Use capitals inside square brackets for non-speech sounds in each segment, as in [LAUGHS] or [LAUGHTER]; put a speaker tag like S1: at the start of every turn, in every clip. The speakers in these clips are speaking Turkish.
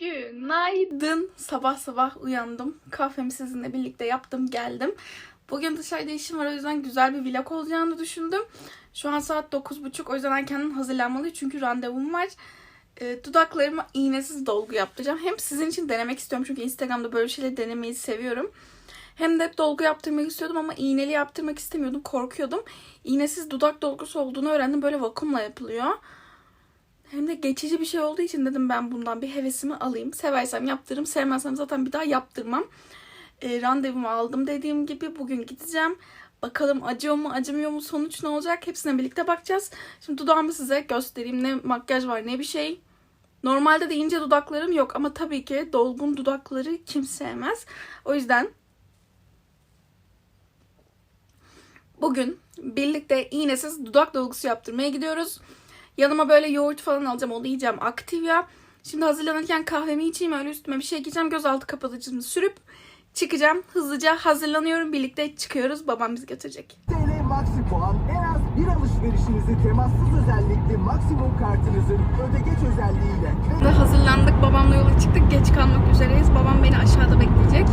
S1: Günaydın. Sabah sabah uyandım. Kahvemi sizinle birlikte yaptım geldim. Bugün dışarıda işim var o yüzden güzel bir vlog olacağını düşündüm. Şu an saat 9.30 o yüzden erkenden hazırlanmalıyım çünkü randevum var. E, dudaklarıma iğnesiz dolgu yaptıracağım. Hem sizin için denemek istiyorum çünkü Instagram'da böyle şeyleri denemeyi seviyorum. Hem de dolgu yaptırmak istiyordum ama iğneli yaptırmak istemiyordum. Korkuyordum. İğnesiz dudak dolgusu olduğunu öğrendim. Böyle vakumla yapılıyor. Hem de geçici bir şey olduğu için dedim ben bundan bir hevesimi alayım. Seversem yaptırırım, sevmezsem zaten bir daha yaptırmam. E, randevumu aldım dediğim gibi bugün gideceğim. Bakalım acıyor mu acımıyor mu sonuç ne olacak hepsine birlikte bakacağız. Şimdi dudağımı size göstereyim ne makyaj var ne bir şey. Normalde de ince dudaklarım yok ama tabii ki dolgun dudakları kim sevmez. O yüzden bugün birlikte iğnesiz dudak dolgusu yaptırmaya gidiyoruz. Yanıma böyle yoğurt falan alacağım. Onu yiyeceğim. Activia. Şimdi hazırlanırken kahvemi içeyim. Öyle üstüme bir şey giyeceğim. Gözaltı kapatıcımı sürüp çıkacağım. Hızlıca hazırlanıyorum. Birlikte çıkıyoruz. Babam bizi götürecek.
S2: TL Maxi Puan en az bir alışverişinizi temassız özellikli maksimum kartınızın ödegeç özelliğiyle
S1: Şimdi hazırlandık. Babamla yola çıktık. Geç kalmak üzereyiz. Babam beni aşağıda bekleyecek.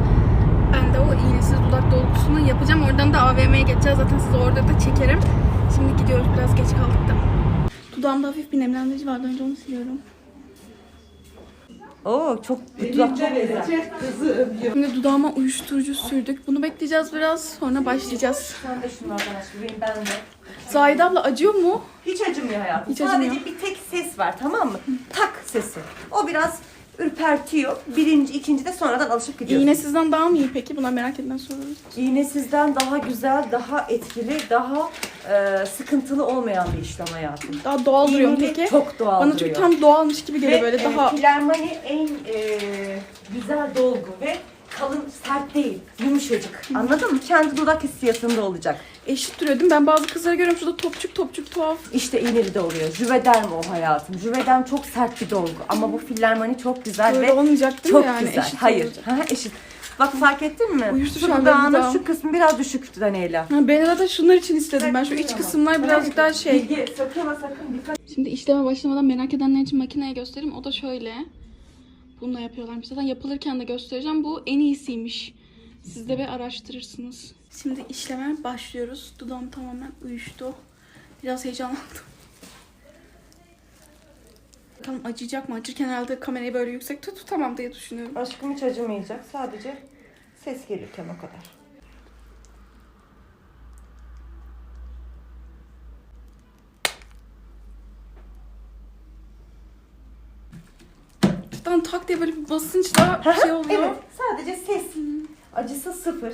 S1: Ben de o iğnesiz dudak dolgusunu yapacağım. Oradan da AVM'ye geçeceğiz. Zaten size orada da çekerim. Şimdi gidiyoruz. Biraz geç kaldık da. Dudağımda hafif bir nemlendirici vardı. Önce onu siliyorum.
S3: Oo çok dudak çok güzel.
S1: Şimdi dudağıma uyuşturucu sürdük. Bunu bekleyeceğiz biraz. Sonra başlayacağız.
S3: Sen de şunlardan aç bebeğim ben de.
S1: Zahide abla acıyor mu?
S3: Hiç acımıyor hayatım.
S1: Hiç
S3: Sadece
S1: acımıyor.
S3: bir tek ses var tamam mı? Tak sesi. O biraz ürpertiyor. Birinci, ikinci de sonradan alışıp gidiyor.
S1: İğnesizden daha mı iyi peki? Buna merak eden soruyoruz.
S3: İğnesizden daha güzel, daha etkili, daha e, sıkıntılı olmayan bir işlem hayatım.
S1: Daha doğal duruyor mu
S3: İğneli
S1: peki?
S3: Çok doğal
S1: Bana
S3: duruyor.
S1: çünkü tam doğalmış gibi geliyor
S3: Ve,
S1: böyle
S3: e,
S1: daha...
S3: Filarmani en e, güzel dolgu ve kalın, sert değil, yumuşacık. Anladın mı? Kendi dudak hissiyatında olacak.
S1: Eşit duruyor değil mi? Ben bazı kızları görüyorum şurada topçuk topçuk tuhaf.
S3: İşte iğneli de oluyor. Jüvederm o hayatım. Jüvederm çok sert bir dolgu ama bu fillermani çok güzel
S1: Böyle
S3: ve
S1: olmayacak değil
S3: çok
S1: mi yani?
S3: güzel.
S1: Eşit
S3: Hayır.
S1: olacak.
S3: Ha, eşit. Bak fark ettin mi?
S1: Uyuştu
S3: şu
S1: şu anda
S3: dudağının
S1: dudağım.
S3: şu kısmı biraz düşüktü Daniela.
S1: Ha, ben zaten şunlar için istedim. Ben şu iç kısımlar birazcık daha şey.
S3: Bilge sakın ha sakın dikkat.
S1: Şimdi işleme başlamadan merak edenler için makineye göstereyim. O da şöyle. Bununla yapıyorlarmış. Zaten yapılırken de göstereceğim. Bu en iyisiymiş. Siz de bir araştırırsınız. Şimdi işleme başlıyoruz. Dudağım tamamen uyuştu. Biraz heyecanlandım. Bakalım acıyacak mı? Acırken herhalde kamerayı böyle yüksekte tutamam diye düşünüyorum.
S3: Aşkım hiç acımayacak. Sadece ses gelirken o kadar.
S1: Tak diye böyle bir basınçla bir şey oluyor.
S3: Evet. Sadece ses. Acısı sıfır.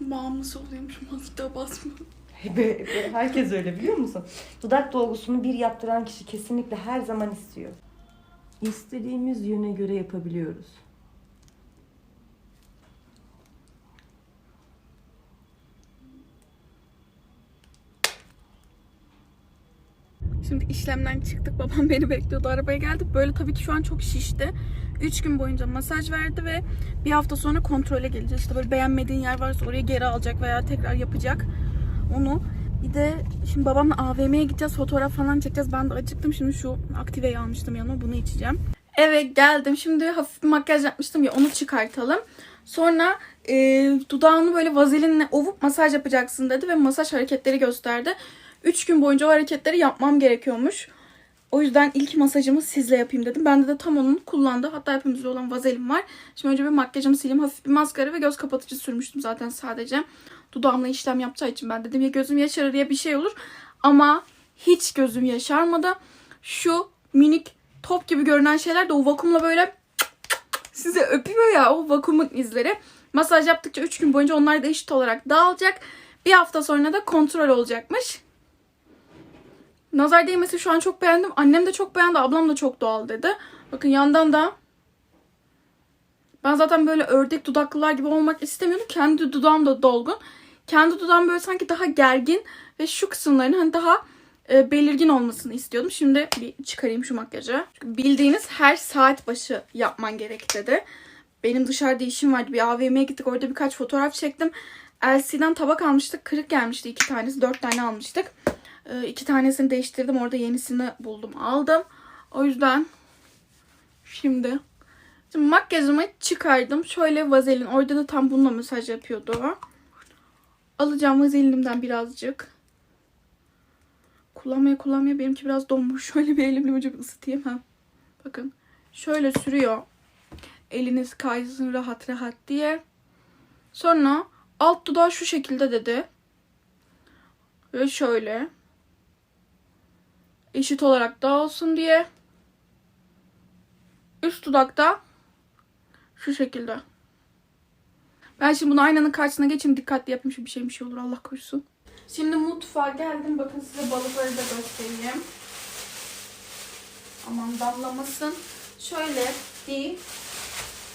S1: Bağımlısı oluyormuşum. Daha basma.
S3: Herkes öyle biliyor musun? Dudak dolgusunu bir yaptıran kişi kesinlikle her zaman istiyor. İstediğimiz yöne göre yapabiliyoruz.
S1: Şimdi işlemden çıktık. Babam [LAUGHS] beni bekliyordu. Arabaya geldik. Böyle tabii ki şu an çok şişti. 3 gün boyunca masaj verdi ve bir hafta sonra kontrole geleceğiz. İşte böyle beğenmediğin yer varsa oraya geri alacak veya tekrar yapacak. Onu bir de şimdi babamla AVM'ye gideceğiz. Fotoğraf falan çekeceğiz. Ben de acıktım. Şimdi şu aktiveyi almıştım yanıma. Bunu içeceğim. Evet geldim. Şimdi hafif bir makyaj yapmıştım ya onu çıkartalım. Sonra e, dudağını böyle vazelinle ovup masaj yapacaksın dedi ve masaj hareketleri gösterdi. 3 gün boyunca o hareketleri yapmam gerekiyormuş. O yüzden ilk masajımı sizle yapayım dedim. Bende de tam onun kullandığı hatta hepimizde olan vazelin var. Şimdi önce bir makyajımı sileyim. Hafif bir maskara ve göz kapatıcı sürmüştüm zaten sadece. Dudağımla işlem yapacağı için ben dedim ya gözüm yaşarır ya bir şey olur. Ama hiç gözüm yaşarmadı. Şu minik top gibi görünen şeyler de o vakumla böyle size öpüyor ya o vakumun izleri. Masaj yaptıkça 3 gün boyunca onlar da eşit olarak dağılacak. Bir hafta sonra da kontrol olacakmış. Nazar değmesi şu an çok beğendim. Annem de çok beğendi. Ablam da çok doğal dedi. Bakın yandan da ben zaten böyle ördek dudaklılar gibi olmak istemiyordum. Kendi dudağım da dolgun. Kendi dudağım böyle sanki daha gergin ve şu kısımların hani daha e, belirgin olmasını istiyordum. Şimdi bir çıkarayım şu makyajı. Çünkü bildiğiniz her saat başı yapman gerek dedi. Benim dışarıda işim vardı. Bir AVM'ye gittik. Orada birkaç fotoğraf çektim. LC'den tabak almıştık. Kırık gelmişti iki tanesi. Dört tane almıştık. E, iki tanesini değiştirdim. Orada yenisini buldum. Aldım. O yüzden Şimdi. Şimdi makyajımı çıkardım. Şöyle vazelin. Orada da tam bununla masaj yapıyordu. Alacağım vazelinimden birazcık. Kullanmaya kullanmaya benimki biraz donmuş. [LAUGHS] Şöyle bir elimle önce ısıtayım. Ha. Bakın. Şöyle sürüyor. Eliniz kaysın rahat rahat diye. Sonra alt dudağı şu şekilde dedi. Ve şöyle. Eşit olarak dağılsın diye. Üst dudakta şu şekilde. Ben şimdi bunu aynanın karşısına geçeyim. Dikkatli yapayım. Şimdi bir şey bir şey olur. Allah korusun. Şimdi mutfağa geldim. Bakın size balıkları da göstereyim. Aman damlamasın. Şöyle bir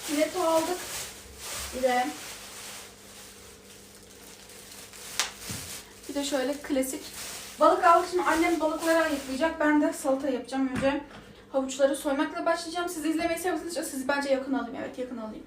S1: fileto aldık. Bir de bir de şöyle klasik balık aldık. Şimdi annem balıkları ayıklayacak. Ben de salata yapacağım. Önce havuçları soymakla başlayacağım. Siz izlemeyi seviyorsanız sizi bence yakın alayım. Evet yakın alayım.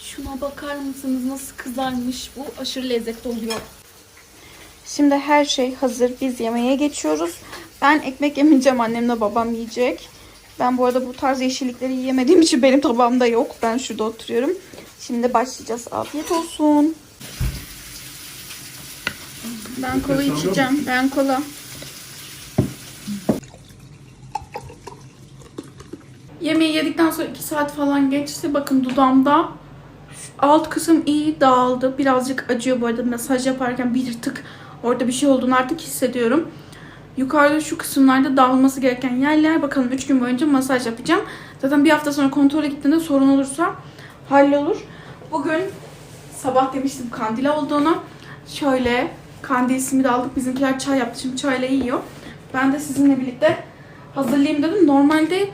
S1: Şuna bakar mısınız nasıl kızarmış bu aşırı lezzetli oluyor. Şimdi her şey hazır. Biz yemeğe geçiyoruz. Ben ekmek yemeyeceğim. Annemle babam yiyecek. Ben bu arada bu tarz yeşillikleri yiyemediğim için benim tabağımda yok. Ben şurada oturuyorum. Şimdi başlayacağız. Afiyet olsun. Ben kola içeceğim. Ben kola. Yemeği yedikten sonra 2 saat falan geçti. Bakın dudağımda şu alt kısım iyi dağıldı. Birazcık acıyor bu arada masaj yaparken bir tık orada bir şey olduğunu artık hissediyorum. Yukarıda şu kısımlarda dağılması gereken yerler. Bakalım 3 gün boyunca masaj yapacağım. Zaten bir hafta sonra kontrole gittiğinde sorun olursa hallolur. Bugün sabah demiştim kandile olduğunu. Şöyle kandil de aldık. Bizimkiler çay yaptı. Şimdi çayla yiyor. Ben de sizinle birlikte hazırlayayım dedim. Normalde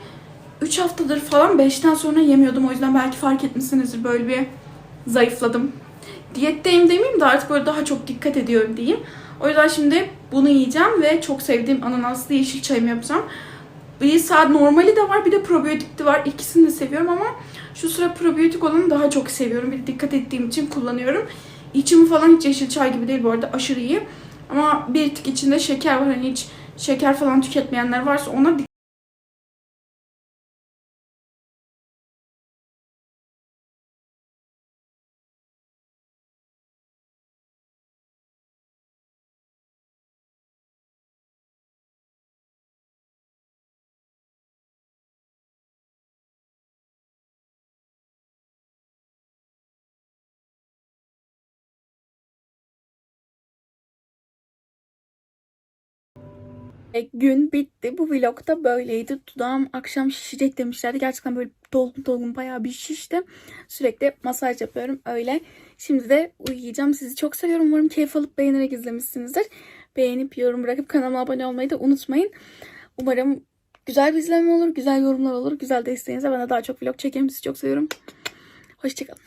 S1: 3 haftadır falan 5'ten sonra yemiyordum. O yüzden belki fark etmişsinizdir böyle bir zayıfladım. Diyetteyim demeyeyim de artık böyle daha çok dikkat ediyorum diyeyim. O yüzden şimdi bunu yiyeceğim ve çok sevdiğim ananaslı yeşil çayımı yapacağım. Bir saat normali de var bir de probiyotik de var. İkisini de seviyorum ama şu sıra probiyotik olanı daha çok seviyorum. Bir de dikkat ettiğim için kullanıyorum. İçimi falan hiç yeşil çay gibi değil bu arada aşırı iyi. Ama bir tık içinde şeker var. Hani hiç şeker falan tüketmeyenler varsa ona E, gün bitti. Bu vlogda böyleydi. Dudağım akşam şişecek demişlerdi. Gerçekten böyle dolgun dolgun bayağı bir şişti. Sürekli masaj yapıyorum öyle. Şimdi de uyuyacağım. Sizi çok seviyorum. Umarım keyif alıp beğenerek izlemişsinizdir. Beğenip yorum bırakıp kanalıma abone olmayı da unutmayın. Umarım güzel bir izleme olur, güzel yorumlar olur. Güzel desteğinize bana daha çok vlog çekerim. Sizi çok seviyorum. Hoşçakalın.